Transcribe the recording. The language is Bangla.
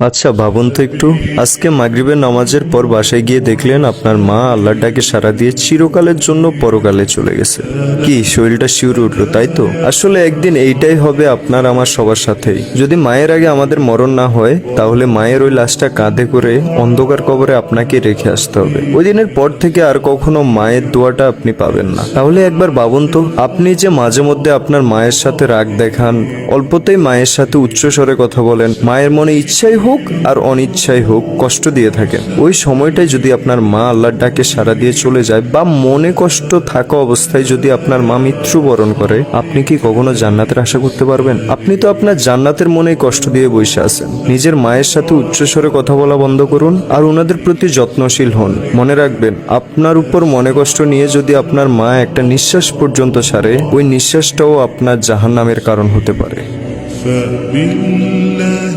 আচ্ছা ভাবুন তো একটু। আজকে মাগরিবের নামাজের পর বাসায় গিয়ে দেখলেন আপনার মা আল্লাহর ডাকে সারা দিয়ে চিরকালের জন্য পরকালে চলে গেছে। কি, শরীরটা শিউরে উঠল, তাই তো? আসলে একদিন এইটাই হবে আপনার আমার সবার সাথেই। যদি মায়ের আগে আমাদের মরণ না হয়, তাহলে মায়ের ওই লাশটা কাঁধে করে অন্ধকার কবরে আপনাকে রেখে আসতে হবে। ওই দিনের পর থেকে আর কখনো মায়ের দোয়াটা আপনি পাবেন না। তাহলে একবার ভাবুন তো, আপনি যে মাঝে মধ্যে আপনার মায়ের সাথে রাগ দেখান, অল্পতেই মায়ের সাথে উচ্চস্বরে কথা বলেন, মায়ের মনে ইচ্ছাই হোক আর অনিচ্ছাই হোক কষ্ট দিয়ে থাকেন ওই সময়টাই যদি আপনার মা আল্লাহর ডাকে সারা দিয়ে চলে যায় বা মনে কষ্ট থাকা অবস্থায় যদি আপনার মা মৃত্যুবরণ করে আপনি কি কখনো জান্নাতের আশা করতে পারবেন আপনি তো আপনার জান্নাতের মনেই কষ্ট দিয়ে বসে আছেন নিজের মায়ের সাথে উচ্চস্বরে কথা বলা বন্ধ করুন আর ওনাদের প্রতি যত্নশীল হন মনে রাখবেন আপনার উপর মনে কষ্ট নিয়ে যদি আপনার মা একটা নিঃশ্বাস পর্যন্ত ছাড়ে ওই নিঃশ্বাসটাও আপনার জাহান্নামের কারণ হতে পারে فبالله